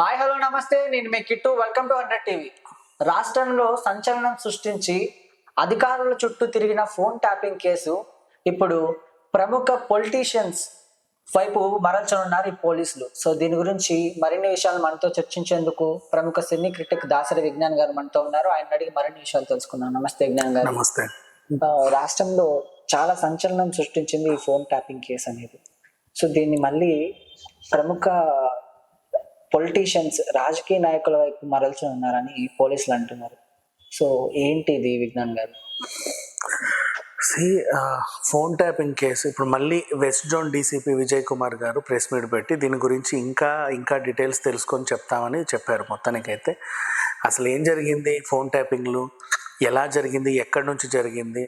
Hi hello నమస్తే. నేను మీ Kittu. Welcome to hundred TV రాష్ట్రంలో సంచలనం సృష్టించి అధికారుల చుట్టూ తిరిగిన ఫోన్ ట్యాపింగ్ కేసు. ఇప్పుడు ప్రముఖ పొలిటీషియన్స్ వైపు మరల్చనున్నారు ఈ పోలీసులు. సో దీని గురించి మరిన్ని విషయాలు మనతో చర్చించేందుకు ప్రముఖ సినీ క్రిటిక్ దాసరి విజ్ఞాన్ గారు మనతో ఉన్నారు. ఆయన అడిగి మరిన్ని విషయాలు తెలుసుకుందాం. నమస్తే విజ్ఞాన్ గారు. నమస్తే. రాష్ట్రంలో చాలా సంచలనం సృష్టించింది ఈ ఫోన్ ట్యాపింగ్ కేసు అనేది. సో దీన్ని మళ్ళీ ప్రముఖ పొలిటీషియన్స్ రాజకీయ నాయకుల వైపు మరల్చి ఉన్నారని పోలీసులు అంటున్నారు. సో ఏంటి ఇది విజ్ఞాన్ గారు? సి ఫోన్ ట్యాపింగ్ కేసు ఇప్పుడు మళ్ళీ west zone DCP Vijay Kumar గారు ప్రెస్ మీట్ పెట్టి దీని గురించి ఇంకా ఇంకా డీటెయిల్స్ తెలుసుకొని చెప్తామని చెప్పారు మొత్తానికైతే. అసలు ఏం జరిగింది ఫోన్ ట్యాపింగ్లు ఎలా జరిగింది? ఎక్కడి నుంచి జరిగింది?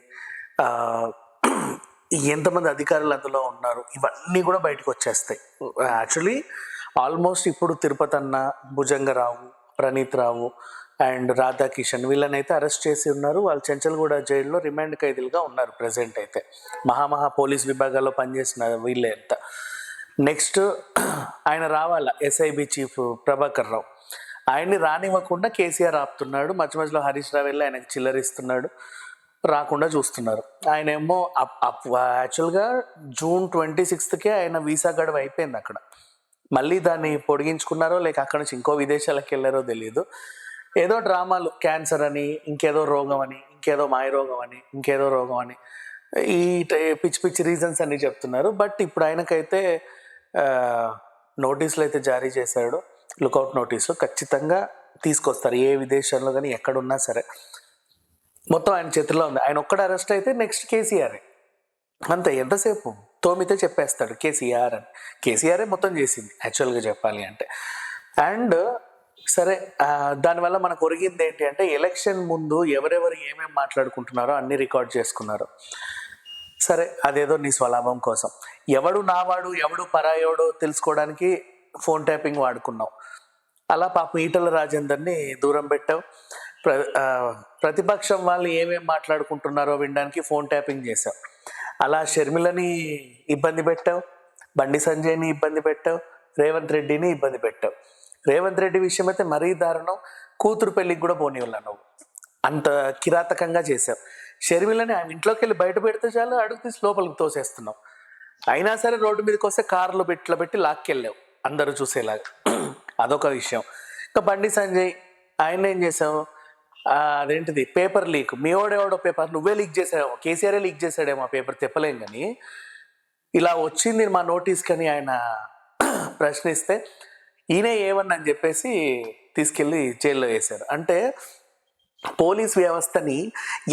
ఎంతమంది అధికారులు అందులో ఉన్నారు? ఇవన్నీ కూడా బయటకు వచ్చేస్తాయి. యాక్చువల్లీ ఆల్మోస్ట్ ఇప్పుడు తిరుపతి అన్న భుజంగరావు ప్రణీత్ రావు అండ్ రాధాకిషన్ వీళ్ళనైతే అరెస్ట్ చేసి ఉన్నారు. వాళ్ళు చెంచల్గూడ జైల్లో రిమాండ్ ఖైదీలుగా ఉన్నారు ప్రజెంట్ అయితే. మహామహా పోలీస్ విభాగాల్లో పనిచేసిన వీళ్ళే అంతా. నెక్స్ట్ ఆయన రావాల? SIB chief Prabhakar Rao. ఆయన్ని రానివ్వకుండా కేసీఆర్ ఆపుతున్నాడు. మధ్య మధ్యలో హరీష్ రావు వెళ్ళి ఆయనకు చిల్లరిస్తున్నాడు. రాకుండా చూస్తున్నారు. ఆయన ఏమో యాక్చువల్గా జూన్ ట్వంటీ సిక్స్త్కే ఆయన వీసా గడువు అయిపోయింది అక్కడ. మళ్ళీ దాన్ని పొడిగించుకున్నారో లేక అక్కడ నుంచి ఇంకో విదేశాలకు వెళ్ళారో తెలియదు ఏదో డ్రామాలు క్యాన్సర్ అని ఇంకేదో రోగం అని ఇంకేదో మాయ రోగం అని ఇంకేదో రోగం అని ఈ టై- పిచ్చి పిచ్చి రీజన్స్ అన్ని చెప్తున్నారు. బట్ ఇప్పుడు ఆయనకైతే నోటీసులు అయితే జారీ చేశాడు. లుకౌట్ నోటీసులు ఖచ్చితంగా తీసుకొస్తారు. ఏ విదేశంలో కానీ ఎక్కడున్నా సరే. మొత్తం ఆయన చేతిలో ఉంది. ఆయన ఒక్కడ అరెస్ట్ అయితే నెక్స్ట్ కేసీఆర్. అంతే. ఎంతసేపు? తోమితే చెప్పేస్తాడు కేసీఆర్ అని. కేసీఆరే మొత్తం చేసింది యాక్చువల్గా చెప్పాలి అంటే. అండ్ సరే దానివల్ల మనకు ఒరిగింది ఏంటి అంటే ఎలక్షన్ ముందు ఎవరెవరు ఏమేమి మాట్లాడుకుంటున్నారో అన్ని రికార్డ్ చేసుకున్నారు. సరే అదేదో నీ స్వలాభం కోసం. ఎవడు నావాడు ఎవడు పరాయోడో తెలుసుకోవడానికి ఫోన్ ట్యాపింగ్ వాడుకున్నావు. అలా పాపం ఈటల రాజేందర్ని దూరం పెట్టావు. ప్ర ప్రతిపక్షం వాళ్ళు ఏమేమి మాట్లాడుకుంటున్నారో వినడానికి ఫోన్ ట్యాపింగ్ చేశావు. అలా షర్మిలని ఇబ్బంది పెట్టావు? బండి సంజయ్ని ఇబ్బంది పెట్టావు? రేవంత్ రెడ్డిని ఇబ్బంది పెట్టావు? రేవంత్ రెడ్డి విషయం అయితే మరీ దారుణం. కూతురు పెళ్ళికి కూడా పోనీవాళ్ళ నువ్వు. అంత కిరాతకంగా చేసావు షర్మిలని ఆమె ఇంట్లోకి వెళ్ళి బయట పెడితే చాలు అడుగు తీసి లోపలికి తోసేస్తున్నావు. అయినా సరే రోడ్డు మీదకి వస్తే కార్లో పెట్ల పెట్టి లాక్కెళ్ళావు అందరూ చూసేలాగా. అదొక విషయం. ఇంకా బండి సంజయ్ ఆయన ఏం చేసావు అదేంటిది? Paper leak. మీ ఓడేవాడో పేపర్ నువ్వే లీక్ చేసావు కేసీఆరే లీక్ చేశాడేమో ఆ పేపర్ చెప్పలేం కానీ ఇలా వచ్చింది మా నోటీస్ కని ఆయన ప్రశ్నిస్తే ఈయనే ఏమన్నా అని చెప్పేసి తీసుకెళ్ళి జైల్లో వేశారు. అంటే పోలీస్ వ్యవస్థని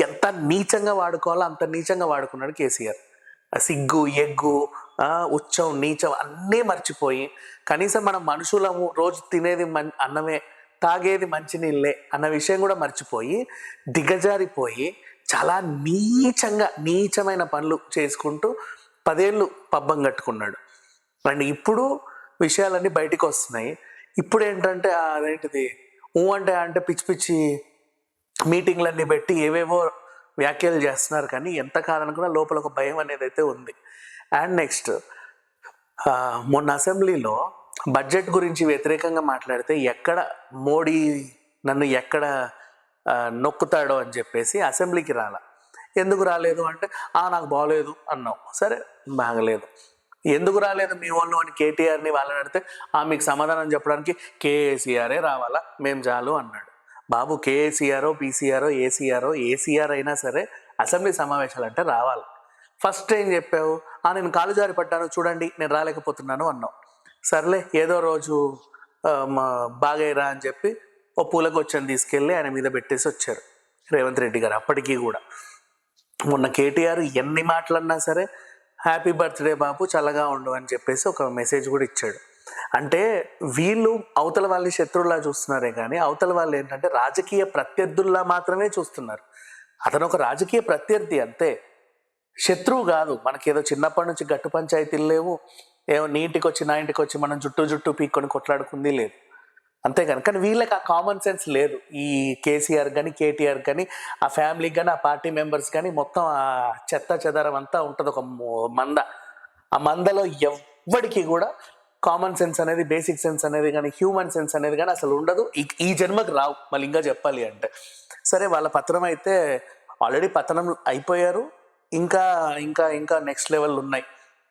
ఎంత నీచంగా వాడుకోవాలో అంత నీచంగా వాడుకున్నాడు కేసీఆర్. సిగ్గు ఎగ్గు ఉచ్చం నీచం అన్నీ మర్చిపోయి కనీసం మనం మనుషులము రోజు తినేది మన్ అన్నమే తాగేది మంచినీళ్ళే అన్న విషయం కూడా మర్చిపోయి దిగజారిపోయి చాలా నీచంగా నీచమైన పనులు చేసుకుంటూ పదేళ్ళు పబ్బం కట్టుకున్నాడు. అండ్ ఇప్పుడు విషయాలన్నీ బయటికి వస్తున్నాయి. ఇప్పుడు ఏంటంటే అదేంటిది? ఊ అంటే అంటే పిచ్చి పిచ్చి మీటింగ్లన్నీ పెట్టి ఏవేవో వ్యాఖ్యలు చేస్తున్నారు కానీ ఎంత కాదనుకున్నా లోపల ఒక భయం అనేది అయితే ఉంది. అండ్ నెక్స్ట్ మొన్న అసెంబ్లీలో బడ్జెట్ గురించి వ్యతిరేకంగా మాట్లాడితే ఎక్కడ మోడీ నన్ను ఎక్కడ నొక్కుతాడో అని చెప్పేసి అసెంబ్లీకి రాల. ఎందుకు రాలేదు? అంటే ఆ నాకు బాగలేదు అన్నావు. సరే బాగలేదు. ఎందుకు రాలేదు? మీ వాళ్ళు అని కేటీఆర్ని వాళ్ళని అడిగితే ఆ మీకు సమాధానం చెప్పడానికి కేఏసీఆరే రావాలా? మేము చాలు అన్నాడు. బాబు కేసీఆరో పీసీఆర్ఓ ఏసీఆర్ఓ ఏసీఆర్ అయినా సరే అసెంబ్లీ సమావేశాలు అంటే రావాలి. ఫస్ట్ ఏం చెప్పావు? ఆ నేను కాలు జారి పట్టాను చూడండి నేను రాలేకపోతున్నాను అన్నావు. సర్లే ఏదో రోజు బాగైరా అని చెప్పి ఓ పూలకొచ్చని తీసుకెళ్ళి ఆయన మీద పెట్టేసి వచ్చారు రేవంత్ రెడ్డి గారు అప్పటికీ కూడా. మొన్న కేటీఆర్ ఎన్ని మాటలన్నా సరే హ్యాపీ బర్త్డే బాబు చల్లగా ఉండు అని చెప్పేసి ఒక మెసేజ్ కూడా ఇచ్చాడు. అంటే వీళ్ళు అవతల వాళ్ళని శత్రువులా చూస్తున్నారే కానీ అవతల వాళ్ళు ఏంటంటే రాజకీయ ప్రత్యర్థుల్లా మాత్రమే చూస్తున్నారు. అతను ఒక రాజకీయ ప్రత్యర్థి అంతే. శత్రువు కాదు. మనకేదో చిన్నప్పటి నుంచి గట్టు పంచాయతీలు లేవు. ఏమో నీ ఇంటికి వచ్చి నా ఇంటికి వచ్చి మనం జుట్టు జుట్టు పీక్కొని కొట్లాడుకుంది లేదు. అంతేగాని కానీ వీళ్ళకి ఆ కామన్ సెన్స్ లేదు. ఈ కేసీఆర్ కానీ కేటీఆర్ కానీ ఆ ఫ్యామిలీకి కానీ ఆ పార్టీ మెంబర్స్ కానీ మొత్తం ఆ చెత్త చెదారం అంతా ఉంటుంది ఒక మంద. ఆ మందలో ఎవ్వడికి కూడా కామన్ సెన్స్ అనేది బేసిక్ సెన్స్ అనేది కానీ హ్యూమన్ సెన్స్ అనేది కానీ అసలు ఉండదు. ఈ- ఈ జన్మకు రావు మళ్ళీ ఇంకా చెప్పాలి అంటే. సరే వాళ్ళ పత్రం అయితే ఆల్రెడీ పతనం అయిపోయారు. ఇంకా ఇంకా ఇంకా నెక్స్ట్ లెవెల్ ఉన్నాయి.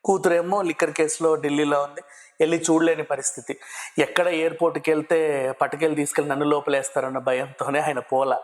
కూతురేమో లిక్కర్ కేసులో ఢిల్లీలో ఉంది. వెళ్ళి చూడలేని పరిస్థితి. ఎక్కడ ఎయిర్పోర్ట్కి వెళ్తే పట్టుకెళ్ళి తీసుకెళ్ళి నన్ను లోపలేస్తారన్న భయంతోనే ఆయన పోలా.